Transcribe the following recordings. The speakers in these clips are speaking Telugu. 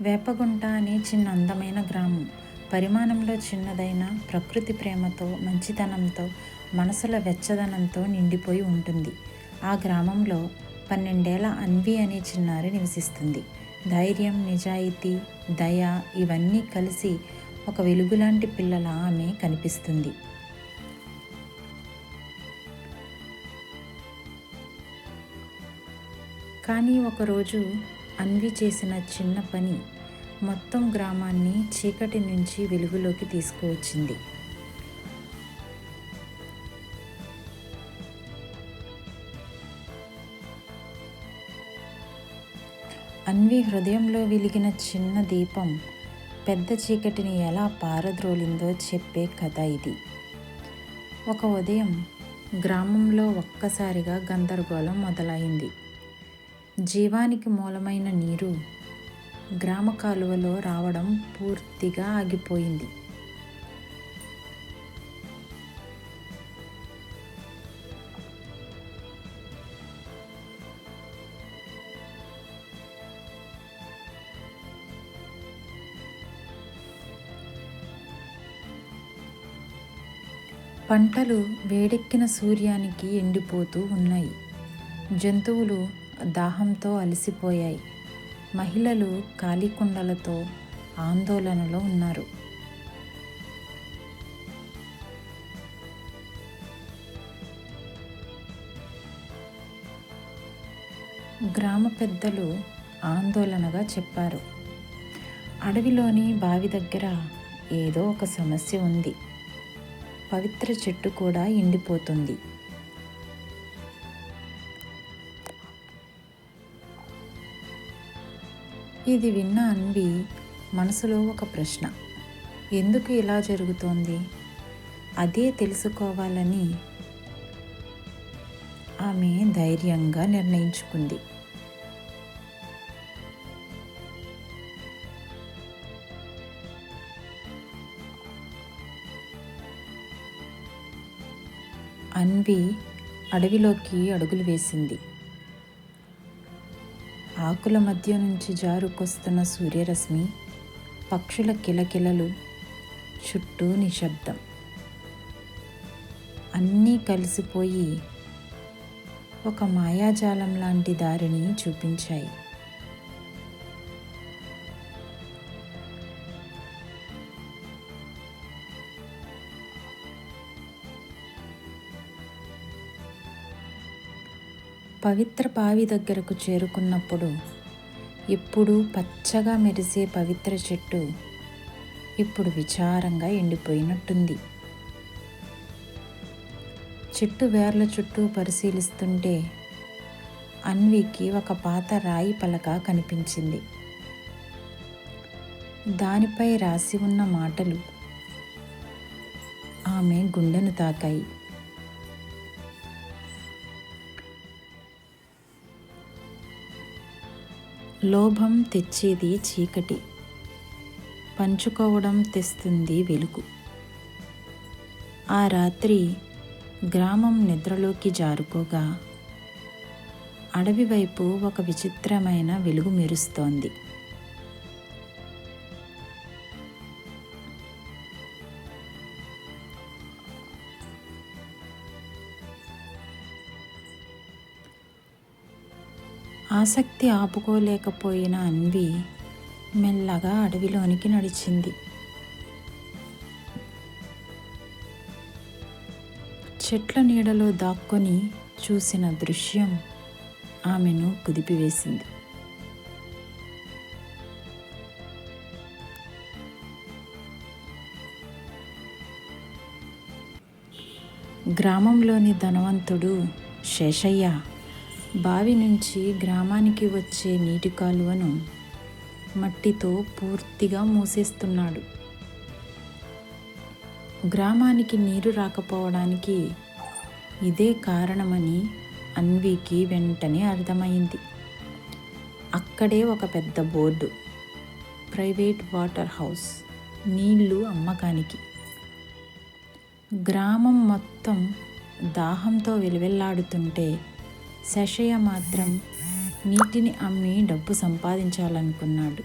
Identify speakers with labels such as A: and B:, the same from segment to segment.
A: వేపగుంట అనే చిన్న అందమైన గ్రామం. పరిమాణంలో చిన్నదైన ప్రకృతి ప్రేమతో మంచితనంతో మనసుల వెచ్చదనంతో నిండిపోయి ఉంటుంది. ఆ గ్రామంలో పన్నెండేళ్ళ అన్వి అనే చిన్నారి నివసిస్తుంది. ధైర్యం నిజాయితీ దయ ఇవన్నీ కలిసి ఒక వెలుగులాంటి పిల్లల ఆమె కనిపిస్తుంది. కానీ ఒకరోజు అన్వి చేసిన చిన్న పని మొత్తం గ్రామాన్ని చీకటి నుంచి వెలుగులోకి తీసుకువచ్చింది. అన్వి హృదయంలో వెలిగిన చిన్న దీపం పెద్ద చీకటిని ఎలా పారద్రోలిందో చెప్పే కథ ఇది. ఒక ఉదయం గ్రామంలో ఒక్కసారిగా గందరగోళం మొదలైంది. జీవానికి మూలమైన నీరు గ్రామ కాలువలో రావడం పూర్తిగా ఆగిపోయింది. పంటలు వేడెక్కిన సూర్యానికి ఎండిపోతూ ఉన్నాయి. జంతువులు దాహంతో అలసిపోయాయి. మహిళలు ఖాళీ కుండలతో ఆందోళనలో ఉన్నారు. గ్రామ పెద్దలు ఆందోళనగా చెప్పారు. అడవిలోని బావి దగ్గర ఏదో ఒక సమస్య ఉంది. పవిత్ర చెట్టు కూడా ఎండిపోతుంది. ఇది విన్న అన్వి మనసులో ఒక ప్రశ్న. ఎందుకు ఇలా జరుగుతోంది? అదే తెలుసుకోవాలని ఆమె ధైర్యంగా నిర్ణయించుకుంది. అన్వి అడవిలోకి అడుగులు వేసింది. ఆకుల మధ్య నుంచి జారుకొస్తున్న సూర్యరశ్మి పక్షుల కిలకిలలు చుట్టూ నిశ్శబ్దం. అన్నీ కలిసిపోయి ఒక మాయాజాలం లాంటి దారిని చూపించాయి. పవిత్ర బావి దగ్గరకు చేరుకున్నప్పుడు ఎప్పుడూ పచ్చగా మెరిసే పవిత్ర చెట్టు ఇప్పుడు విచారంగా ఎండిపోయినట్టుంది. చెట్టు వేర్ల చుట్టూ పరిశీలిస్తుంటే అన్వికి ఒక పాత రాయి పలక కనిపించింది. దానిపై రాసి ఉన్న మాటలు ఆమె గుండెను తాకాయి. లోభం తెచ్చేది చీకటి. పంచుకోవడం తెస్తుంది వెలుగు. ఆ రాత్రి గ్రామం నిద్రలోకి జారుకోగా అడవి వైపు ఒక విచిత్రమైన వెలుగు మెరుస్తోంది. ఆసక్తి ఆపుకోలేకపోయిన అన్వి మెల్లగా అడవిలోనికి నడిచింది. చెట్ల నీడలో దాక్కొని చూసిన దృశ్యం ఆమెను కుదిపివేసింది. గ్రామంలోని ధనవంతుడు శేషయ్య బావి నుంచి గ్రామానికి వచ్చే నీటి కాలువను మట్టితో పూర్తిగా మూసేస్తున్నాడు. గ్రామానికి నీరు రాకపోవడానికి ఇదే కారణమని అన్వికి వెంటనే అర్థమైంది. అక్కడే ఒక పెద్ద బోర్డు ప్రైవేట్ వాటర్ హౌస్ నీళ్ళు అమ్మకానికి. గ్రామం మొత్తం దాహంతో వెలువెల్లాడుతుంటే శశయ్య మాత్రం నీటిని అమ్మి డబ్బు సంపాదించాలనుకున్నాడు.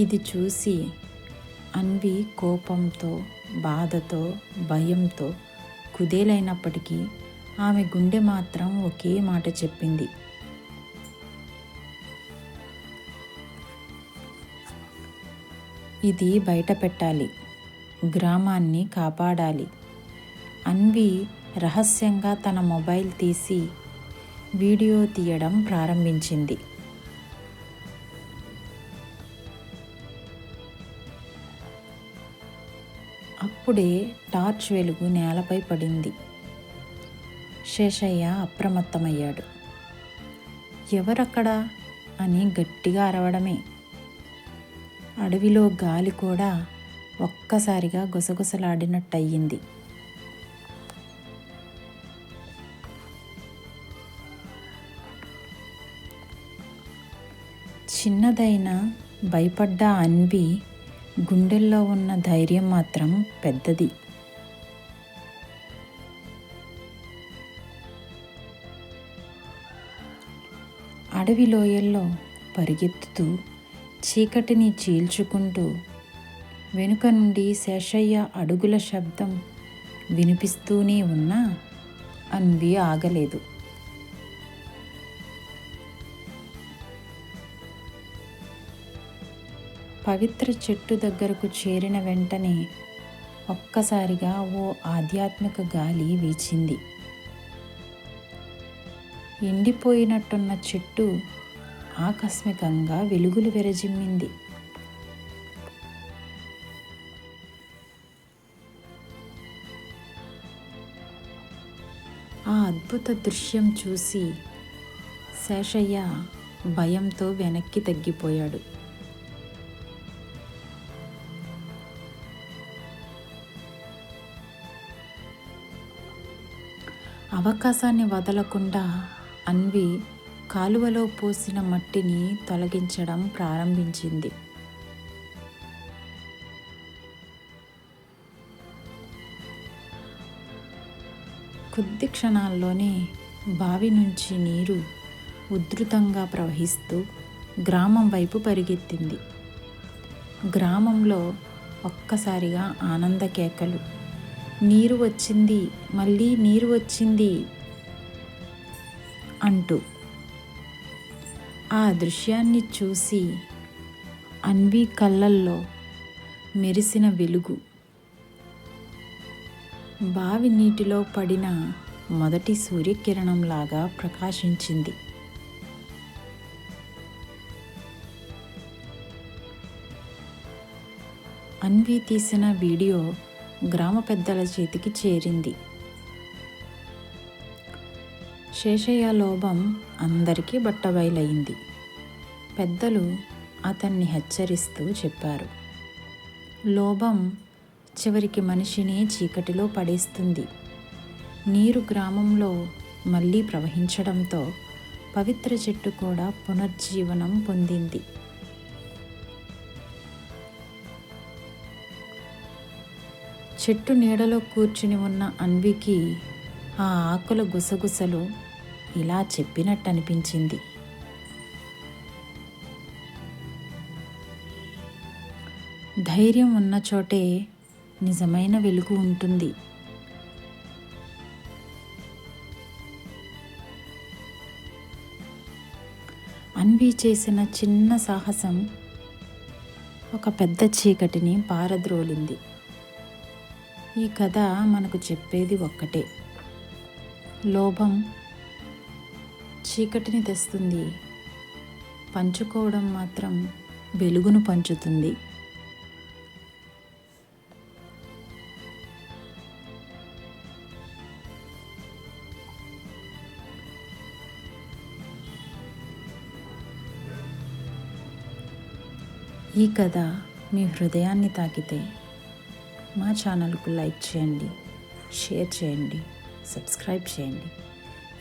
A: ఇది చూసి అన్వి కోపంతో బాధతో భయంతో కుదేలైనప్పటికీ ఆమె గుండె మాత్రం ఒకే మాట చెప్పింది. ఇది బయట పెట్టాలి గ్రామాన్ని కాపాడాలి. అన్వి రహస్యంగా తన మొబైల్ తీసి వీడియో తీయడం ప్రారంభించింది. అప్పుడే టార్చ్ వెలుగు నేలపై పడింది. శేషయ్య అప్రమత్తమయ్యాడు. ఎవరక్కడా? అని గట్టిగా అరవడమే. అడవిలో గాలి కూడా ఒక్కసారిగా గుసగుసలాడినట్టయింది. చిన్నదైన భయపడ్డ అన్వి గుండెల్లో ఉన్న ధైర్యం మాత్రం పెద్దది. అడవి లోయల్లో పరిగెత్తుతూ చీకటిని చీల్చుకుంటూ వెనుక నుండి శేషయ్య అడుగుల శబ్దం వినిపిస్తూనే ఉన్నా అన్వి ఆగలేదు. పవిత్ర చెట్టు దగ్గరకు చేరిన వెంటనే ఒక్కసారిగా ఓ ఆధ్యాత్మిక గాలి వీచింది. ఎండిపోయినట్టున్న చెట్టు ఆకస్మికంగా వెలుగులు విరజిమ్మింది. ఆ అద్భుత దృశ్యం చూసి శేషయ్య భయంతో వెనక్కి తగ్గిపోయాడు. అవకాశాన్ని వదలకుండా అన్వి కాలువలో పోసిన మట్టిని తొలగించడం ప్రారంభించింది. కొద్ది క్షణాల్లోనే బావి నుంచి నీరు ఉధృతంగా ప్రవహిస్తూ గ్రామం వైపు పరిగెత్తింది. గ్రామంలో ఒక్కసారిగా ఆనంద కేకలు. నీరు వచ్చింది మళ్ళీ నీరు వచ్చింది అంటూ ఆ దృశ్యాన్ని చూసి అన్వి కళ్ళల్లో మెరిసిన వెలుగు. బావి నీటిలో పడిన మొదటి సూర్యకిరణంలాగా ప్రకాశించింది. అన్వి తీసిన వీడియో గ్రామ పెద్దల చేతికి చేరింది. శేషయ్య లోభం అందరికీ బట్టబయలయింది పెద్దలు అతన్ని హెచ్చరిస్తూ చెప్పారు. లోభం చివరికి మనిషిని చీకటిలో పడేస్తుంది. నీరు గ్రామంలో మళ్ళీ ప్రవహించడంతో పవిత్ర చెట్టు కూడా పునర్జీవనం పొందింది. చెట్టు నీడలో కూర్చుని ఉన్న అన్వికి ఆ ఆకుల గుసగుసలు ఇలా చెప్పినట్టు అనిపించింది ధైర్యం ఉన్న చోటే నిజమైన వెలుగు ఉంటుంది. అన్వి చేసిన చిన్న సాహసం ఒక పెద్ద చీకటిని పారద్రోలింది. ఈ కథ మనకు చెప్పేది ఒక్కటే. లోభం చీకటిని తెస్తుంది. పంచుకోవడం మాత్రం వెలుగును పంచుతుంది. ఈ కథ మీ హృదయాన్ని తాకితే మా ఛానల్కు లైక్ చేయండి షేర్ చేయండి సబ్స్క్రైబ్ చేయండి.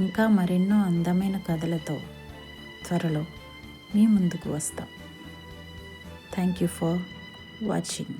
A: ఇంకా మరెన్నో అందమైన కథలతో త్వరలో మీ ముందుకు వస్తాం. Thank you for watching